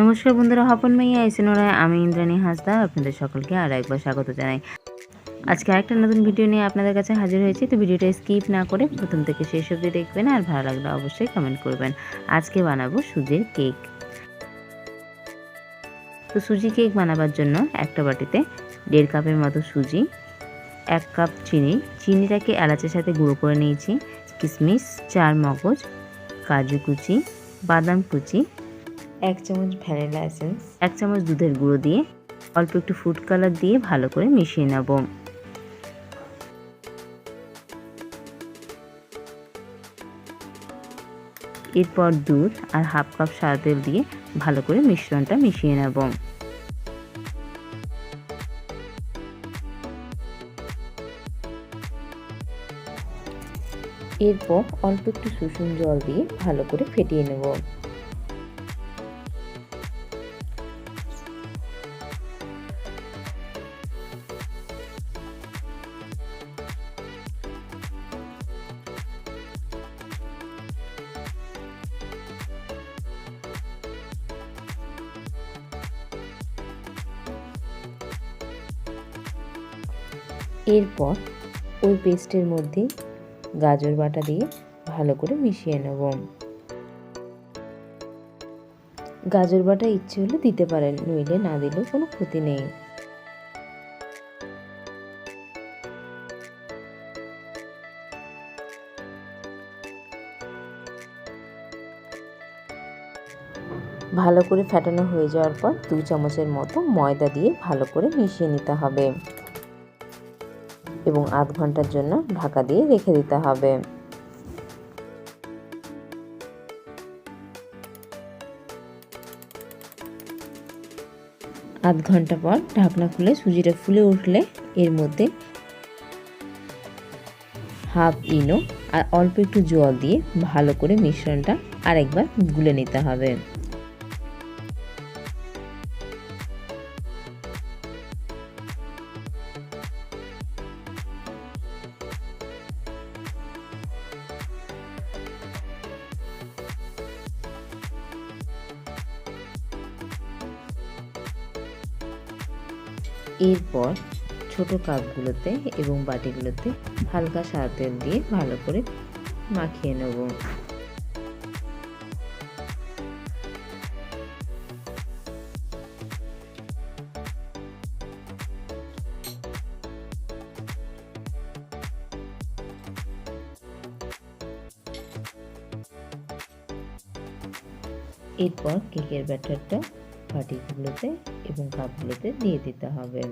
নমস্কার বন্ধুরা, হপন মাইয়া ওরা, আমি ইন্দ্রাণী হাসদা, আপনাদের সকলকে আর একবার স্বাগত জানাই। আজকে আরেকটা নতুন ভিডিও নিয়ে আপনাদের কাছে হাজির হয়েছি, তো ভিডিওটা স্কিপ না করে প্রথম থেকে শেষ অবধি দেখবেন, আর ভালো লাগলে অবশ্যই কমেন্ট করবেন। আজকে বানাবো সুজির কেক তো সুজি কেক বানাবার জন্য একটা বাটিতে দেড় কাপের মতো সুজি, এক কাপ চিনি, চিনিটাকে এলাচের সাথে গুঁড়ো করে নিয়েছি কিশমিশ চার মগজ কাজু কুচি, বাদাম কুচি এক চামচ ভ্যানিলা এসেন্স, এক চামচ দুধের গুঁড়ো দিয়ে অল্প একটু ফুড কালার দিয়ে ভালো করে মিশিয়ে নেব। এরপর দুধ আর হাফ কাপ সাদা তেল দিয়ে ভালো করে মিশ্রণটা মিশিয়ে নেব। এরপর অল্প একটু সুসুম জল দিয়ে ভালো করে ফেটিয়ে নেব। এরপর ওই পেস্টের মধ্যে গাজর বাটা দিয়ে ভালো করে মিশিয়ে নেব। গাজর বাটা ইচ্ছে হলে দিতে পারেন, নইলে না দিলেও কোনো ক্ষতি নেই। ভালো করে ফেটানো হয়ে যাওয়ার পর দু চামচের মতো ময়দা দিয়ে ভালো করে মিশিয়ে নিতে হবে। এবং আধ ঘণ্টার জন্য ঢাকা দিয়ে রেখে দিতে হবে। আধ ঘণ্টা পর ঢাকনা খুলে সুজিটা ফুলে উঠলে এর মধ্যে হাফ ইনো আর অল্প একটু জল দিয়ে ভালো করে মিশ্রণটা আরেকবার গুলে নিতে হবে। এরপর ছোট কাপগুলোতে এবং বাটিগুলোতে হালকা সাদা তেল দিয়ে ভালো করে মাখিয়ে নেব। এরপর কেকের ব্যাটারটা বাটিগুলোতে এবং কাপগুলোতে দিয়ে দিতে হবে।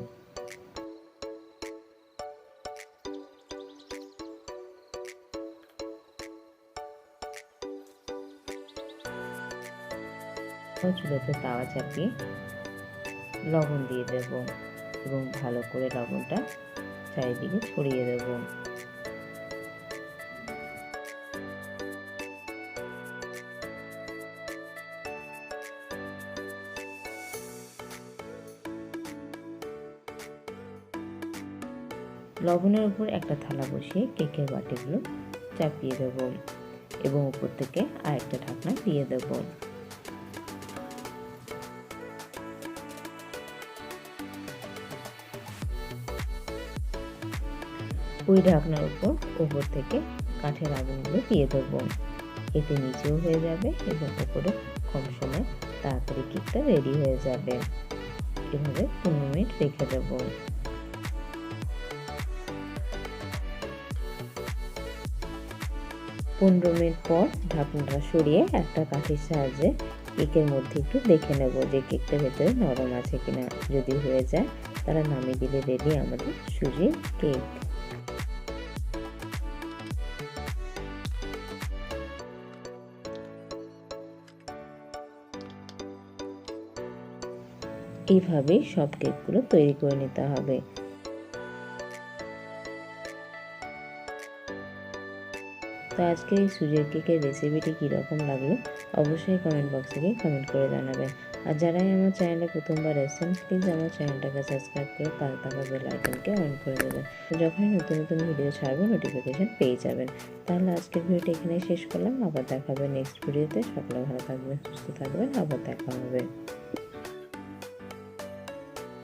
চুলোতে তাওয়া চাপিয়ে লবণ দিয়ে দেব এবং ভালো করে লবণটা চারিদিকে ছড়িয়ে দেবো। লবণের উপর একটা থালা বসিয়ে কেকের বাটিগুলো চাপিয়ে দেব এবং উপর থেকে আরেকটা ঢাকনা দিয়ে দেব। ওই ঢাকনার উপর উপর থেকে কাঠের আগুনগুলো দিয়ে দেব। এতে নিচেও হয়ে যাবে এবং উপরে কম সময় তাড়াতাড়ি কেকটা রেডি হয়ে যাবে। এভাবে পনেরো মিনিট রেখে দেবো। পনেরো মিনিট পর ঢাকনাটা সরিয়ে একটা কাঠির সাহায্যে কেকের মধ্যে একটু দেখে নেব যে কেকটা ভেতরে নরম আছে কিনা। যদি হয়ে যায় তারা নামিয়ে দিলে রেডি আমাদের সুজির কেক। এইভাবেই সব কেকগুলো তৈরি করে নিতে হবে। তো আজকে এই সুজির কেকের রেসিপিটি কীরকম লাগল অবশ্যই কমেন্ট বক্সে গিয়ে কমেন্ট করে জানাবেন আর যারাই আমার চ্যানেলে প্রথমবার এসেছেন প্লিজ আমার চ্যানেলটাকে সাবস্ক্রাইব করে পাশে থাকা বেল আইকনকে অন করে দেবেন। যখনই নতুন নতুন ভিডিও ছাড়বো নোটিফিকেশান পেয়ে যাবেন। তাহলে আজকের ভিডিওটা এখানেই শেষ করলাম। আবার দেখা হবে নেক্সট ভিডিওতে সকলে ভালো থাকবেন, সুস্থ থাকবেন। আবার দেখা হবে।